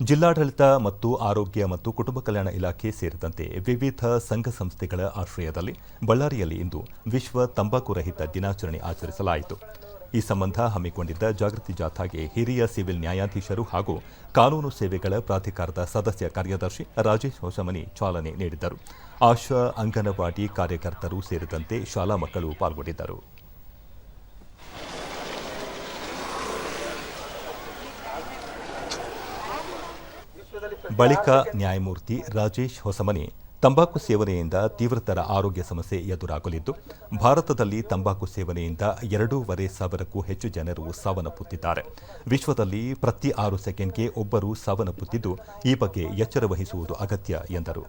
ಜಿಲ್ಲಾಡಳಿತ ಮತ್ತು ಆರೋಗ್ಯ ಮತ್ತು ಕುಟುಂಬ ಕಲ್ಯಾಣ ಇಲಾಖೆ ಸೇರಿದಂತೆ ವಿವಿಧ ಸಂಘ ಸಂಸ್ಥೆಗಳ ಆಶ್ರಯದಲ್ಲಿ ಬಳ್ಳಾರಿಯಲ್ಲಿ ಇಂದು ವಿಶ್ವ ತಂಬಾಕು ರಹಿತ ದಿನಾಚರಣೆ ಆಚರಿಸಲಾಯಿತು. ಈ ಸಂಬಂಧ ಹಮ್ಮಿಕೊಂಡಿದ್ದ ಜಾಗೃತಿ ಜಾಥಾಗೆ ಹಿರಿಯ ಸಿವಿಲ್ ನ್ಯಾಯಾಧೀಶರು ಹಾಗೂ ಕಾನೂನು ಸೇವೆಗಳ ಪ್ರಾಧಿಕಾರದ ಸದಸ್ಯ ಕಾರ್ಯದರ್ಶಿ ರಾಜೇಶ್ ಹೊಸಮನಿ ಚಾಲನೆ ನೀಡಿದರು. ಆಶಾ ಅಂಗನವಾಡಿ ಕಾರ್ಯಕರ್ತರು ಸೇರಿದಂತೆ ಶಾಲಾ ಮಕ್ಕಳು ಪಾಲ್ಗೊಂಡಿದ್ದರು. ಬಳಿಕ ನ್ಯಾಯಮೂರ್ತಿ ರಾಜೇಶ್ ಹೊಸಮನಿ ತಂಬಾಕು ಸೇವನೆಯಿಂದ ತೀವ್ರತರ ಆರೋಗ್ಯ ಸಮಸ್ಯೆ ಎದುರಾಗಲಿದ್ದು, ಭಾರತದಲ್ಲಿ ತಂಬಾಕು ಸೇವನೆಯಿಂದ ಎರಡೂವರೆ ಸಾವಿರಕ್ಕೂ ಹೆಚ್ಚು ಜನರು ಸಾವನ್ನಪ್ಪುತ್ತಿದ್ದಾರೆ. ವಿಶ್ವದಲ್ಲಿ ಪ್ರತಿ ಆರು ಸೆಕೆಂಡ್ಗೆ ಒಬ್ಬರು ಸಾವನ್ನಪ್ಪುತ್ತಿದ್ದು, ಈ ಬಗ್ಗೆ ಎಚ್ಚರ ವಹಿಸುವುದು ಅಗತ್ಯ ಎಂದರು.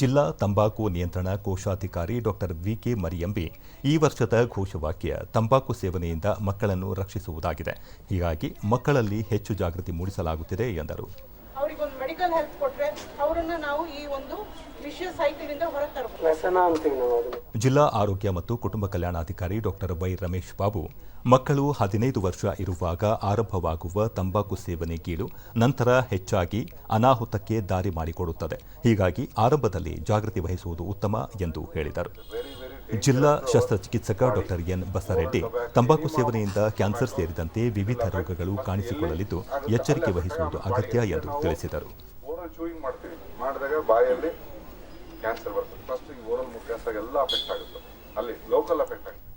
ಜಿಲ್ಲಾ ತಂಬಾಕು ನಿಯಂತ್ರಣ ಕೋಶಾಧಿಕಾರಿ ಡಾಕ್ಟರ್ ವಿಕೆ ಮರಿಯಂಬಿ ಈ ವರ್ಷದ ಘೋಷವಾಕ್ಯ ತಂಬಾಕು ಸೇವನೆಯಿಂದ ಮಕ್ಕಳನ್ನು ರಕ್ಷಿಸುವುದಾಗಿದೆ. ಹೀಗಾಗಿ ಮಕ್ಕಳಲ್ಲಿ ಹೆಚ್ಚು ಜಾಗೃತಿ ಮೂಡಿಸಲಾಗುತ್ತಿದೆ ಎಂದರು. ಮೆಡಿಕಲ್ ಹೆಲ್ತ್ ಕೊಟ್ರೆ ಅವರನ್ನ ನಾವು ಈ ಒಂದು ಜಿಲ್ಲಾ ಆರೋಗ್ಯ ಮತ್ತು ಕುಟುಂಬ ಕಲ್ಯಾಣಾಧಿಕಾರಿ ಡಾಕ್ಟರ್ ವೈ ರಮೇಶ್ ಬಾಬು ಮಕ್ಕಳು ಹದಿನೈದು ವರ್ಷ ಇರುವಾಗ ಆರಂಭವಾಗುವ ತಂಬಾಕು ಸೇವನೆ ಕೀಳು ನಂತರ ಹೆಚ್ಚಾಗಿ ಅನಾಹುತಕ್ಕೆ ದಾರಿ ಮಾಡಿಕೊಡುತ್ತದೆ. ಹೀಗಾಗಿ ಆರಂಭದಲ್ಲಿ ಜಾಗೃತಿ ವಹಿಸುವುದು ಉತ್ತಮ ಎಂದು ಹೇಳಿದರು. ಜಿಲ್ಲಾ ಶಸ್ತ್ರಚಿಕಿತ್ಸಕ ಡಾಕ್ಟರ್ ಎನ್ ಬಸರೆಡ್ಡಿ, ತಂಬಾಕು ಸೇವನೆಯಿಂದ ಕ್ಯಾನ್ಸರ್ ಸೇರಿದಂತೆ ವಿವಿಧ ರೋಗಗಳು ಕಾಣಿಸಿಕೊಳ್ಳಲಿದ್ದು ಎಚ್ಚರಿಕೆ ವಹಿಸುವುದು ಅಗತ್ಯ ಎಂದು ತಿಳಿಸಿದರು. ಕ್ಯಾನ್ಸರ್ ಬರ್ತದೆ. ಫಸ್ಟ್ ಓರಲ್ ಮುಖಾಂತರ ಎಲ್ಲ ಅಫೆಕ್ಟ್ ಆಗುತ್ತೆ. ಅಲ್ಲಿ ಲೋಕಲ್ ಅಫೆಕ್ಟ್ ಆಗುತ್ತೆ.